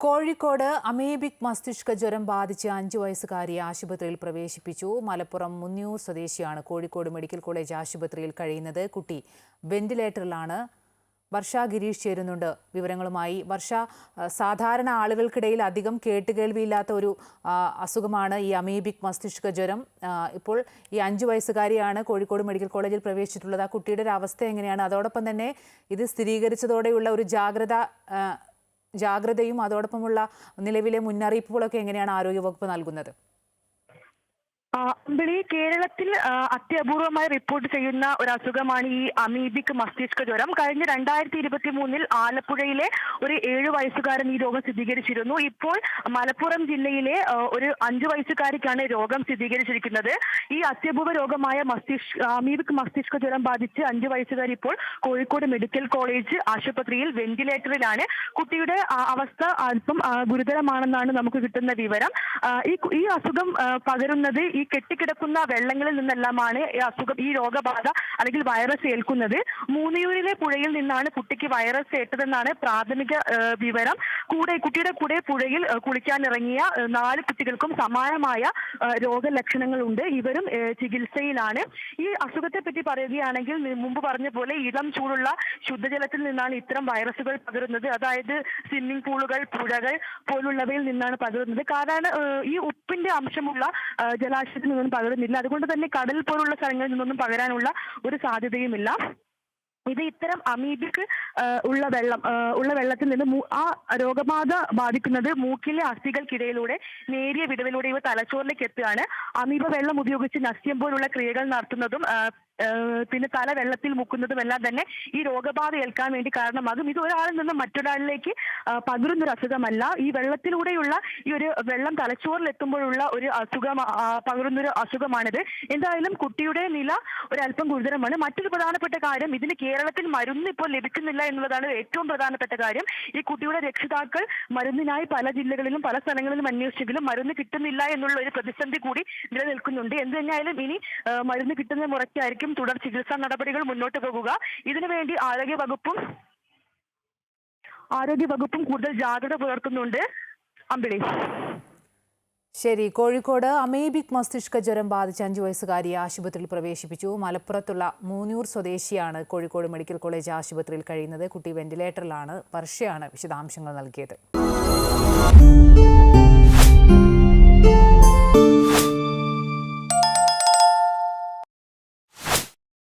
Kozhikode amoebic മസ്തിഷ്ക ജ്വരം ബാധിച്ച് അഞ്ചു വയസ്സുകാരിയെ ആശുപത്രിയിൽ പ്രവേശിപ്പിച്ചു. മലപ്പുറം മുന്നിയൂർ സ്വദേശിയാണ് കോഴിക്കോട് മെഡിക്കൽ കോളേജ് ആശുപത്രിയിൽ കഴിയുന്നത്. കുട്ടി വെന്റിലേറ്ററിലാണ്. വർഷ ഗിരീഷ് ചേരുന്നുണ്ട്. വിവരങ്ങളുമായി വർഷ സാധാരണ ആളുകൾക്കിടയിൽ അധികം കേട്ടുകേൾവിയില്ലാത്ത ഒരു അസുഖമാണ് ഈ അമീബിക് മസ്തിഷ്ക ജ്വരം. ഇപ്പോൾ ഈ അഞ്ചു വയസ്സുകാരിയാണ് കോഴിക്കോട് മെഡിക്കൽ കോളേജിൽ പ്രവേശിച്ചിട്ടുള്ളത്. ആ കുട്ടിയുടെ ഒരു അവസ്ഥ എങ്ങനെയാണ്? അതോടൊപ്പം തന്നെ ഇത് സ്ഥിരീകരിച്ചതോടെയുള്ള ഒരു ജാഗ്രത ജാഗ്രതയും അതോടൊപ്പമുള്ള നിലവിലെ മുന്നറിയിപ്പുകളൊക്കെ എങ്ങനെയാണ് ആരോഗ്യവകുപ്പ് നൽകുന്നത്? അമ്പിളി കേരളത്തിൽ അത്യപൂർവമായി റിപ്പോർട്ട് ചെയ്യുന്ന ഒരു അസുഖമാണ് ഈ അമീബിക് മസ്തിഷ്ക ജ്വരം. കഴിഞ്ഞ രണ്ടായിരത്തി ഇരുപത്തി മൂന്നിൽ ആലപ്പുഴയിലെ ഒരു ഏഴു വയസ്സുകാരൻ ഈ രോഗം സ്ഥിരീകരിച്ചിരുന്നു. ഇപ്പോൾ മലപ്പുറം ജില്ലയിലെ ഒരു അഞ്ചു വയസ്സുകാരിക്കാണ് രോഗം സ്ഥിരീകരിച്ചിരിക്കുന്നത്. ഈ അത്യപൂർവ രോഗമായ മസ്തിഷ്ക അമീബിക് മസ്തിഷ്ക ജ്വരം ബാധിച്ച് അഞ്ചു വയസ്സുകാരി ഇപ്പോൾ കോഴിക്കോട് മെഡിക്കൽ കോളേജ് ആശുപത്രിയിൽ വെന്റിലേറ്ററിലാണ്. കുട്ടിയുടെ അവസ്ഥ അല്പം ഗുരുതരമാണെന്നാണ് നമുക്ക് കിട്ടുന്ന വിവരം. ഈ അസുഖം പകരുന്നത് ഈ കെട്ടിക്കിടക്കുന്ന വെള്ളങ്ങളിൽ നിന്നെല്ലാമാണ് അസുഖം ഈ രോഗബാധ അല്ലെങ്കിൽ വൈറസ് ഏൽക്കുന്നത്. മൂന്നിയൂരിലെ പുഴയിൽ നിന്നാണ് കുട്ടിക്ക് വൈറസ് ഏറ്റതെന്നാണ് പ്രാഥമിക വിവരം. കൂടെ കുട്ടിയുടെ കൂടെ പുഴയിൽ കുളിക്കാനിറങ്ങിയ നാല് കുട്ടികൾക്കും സമാനമായ രോഗലക്ഷണങ്ങളുണ്ട്. ഇവരും ചികിത്സയിലാണ്. ഈ അസുഖത്തെ പറ്റി പറയുകയാണെങ്കിൽ മുമ്പ് പറഞ്ഞ പോലെ ഇളം ചൂടുള്ള ശുദ്ധജലത്തിൽ നിന്നാണ് ഇത്തരം വൈറസുകൾ പകരുന്നത്. അതായത് സ്വിമ്മിംഗ് പൂളുകൾ പുഴകൾ പോലുള്ളവയിൽ നിന്നാണ് പകരുന്നത്. കാരണം ഈ ഉപ്പിന്റെ അംശമുള്ള ആ, ജലാശയത്തിൽ നിന്നൊന്നും പകരുന്നില്ല. അതുകൊണ്ട് തന്നെ കടൽ പോലുള്ള സ്ഥലങ്ങളിൽ നിന്നൊന്നും പകരാനുള്ള ഒരു സാധ്യതയുമില്ല. ഇത് ഇത്തരം അമീബിക് ഉള്ള വെള്ളം ഉള്ള വെള്ളത്തിൽ നിന്ന് ആ രോഗബാധ ബാധിക്കുന്നത് മൂക്കിലെ അസ്ഥികൾക്കിടയിലൂടെ നേരിയ വിടവിലൂടെ ഇവ തലച്ചോറിലേക്ക് എത്തുകയാണ്. അമീബ വെള്ളം ഉപയോഗിച്ച് നസ്യം പോലുള്ള ക്രിയകൾ നടത്തുന്നതും പിന്നെ തല വെള്ളത്തിൽ മുക്കുന്നതും എല്ലാം തന്നെ ഈ രോഗബാധ ഏൽക്കാൻ വേണ്ടി കാരണമാകും. ഇത് ഒരാളിൽ നിന്ന് മറ്റൊരാളിലേക്ക് പകരുന്നൊരു അസുഖമല്ല ഈ വെള്ളത്തിലൂടെയുള്ള ഈ ഒരു വെള്ളം തലച്ചോറിൽ എത്തുമ്പോഴുള്ള ഒരു അസുഖം പകരുന്നൊരു അസുഖമാണിത് എന്തായാലും കുട്ടിയുടെ നില ഒരല്പം ഗുരുതരമാണ്. മറ്റൊരു പ്രധാനപ്പെട്ട കാര്യം ഇതിന് കേരളത്തിൽ മരുന്ന് ഇപ്പോൾ ലഭിക്കുന്നില്ല എന്നുള്ളതാണ് ഏറ്റവും പ്രധാനപ്പെട്ട കാര്യം. ഈ കുട്ടിയുടെ രക്ഷിതാക്കൾ മരുന്നിനായി പല ജില്ലകളിലും പല സ്ഥലങ്ങളിലും അന്വേഷിച്ചെങ്കിലും മരുന്ന് കിട്ടുന്നില്ല എന്നുള്ള ഒരു പ്രതിസന്ധി കൂടി നിലനിൽക്കുന്നുണ്ട്. എന്ത് തന്നെയായാലും ഇനി മരുന്ന് കിട്ടുന്ന മുറയ്ക്കായിരിക്കും. തുടർ ചികിത്സാ നടപടികൾ മുന്നോട്ട് പോകുക. ഇതിനുവേണ്ടി ആരോഗ്യ വകുപ്പും ആരോഗ്യ വകുപ്പും കൂടുതൽ ജാഗ്രത പുലർത്തുന്നുണ്ട് അമ്പിളി. ശരി കോഴിക്കോട് അമേബിക് മസ്തിഷ്ക ജ്വരം ബാധിച്ച അഞ്ചു വയസ്സുകാരിയെ ആശുപത്രിയിൽ പ്രവേശിപ്പിച്ചു. മലപ്പുറത്തുള്ള മൂന്നൂർ സ്വദേശിയാണ് കോഴിക്കോട് മെഡിക്കൽ കോളേജ് ആശുപത്രിയിൽ കഴിയുന്നത്. കുട്ടി വെന്റിലേറ്ററിലാണ്. വർഷയാണ് വിശദാംശങ്ങൾ നൽകിയത്.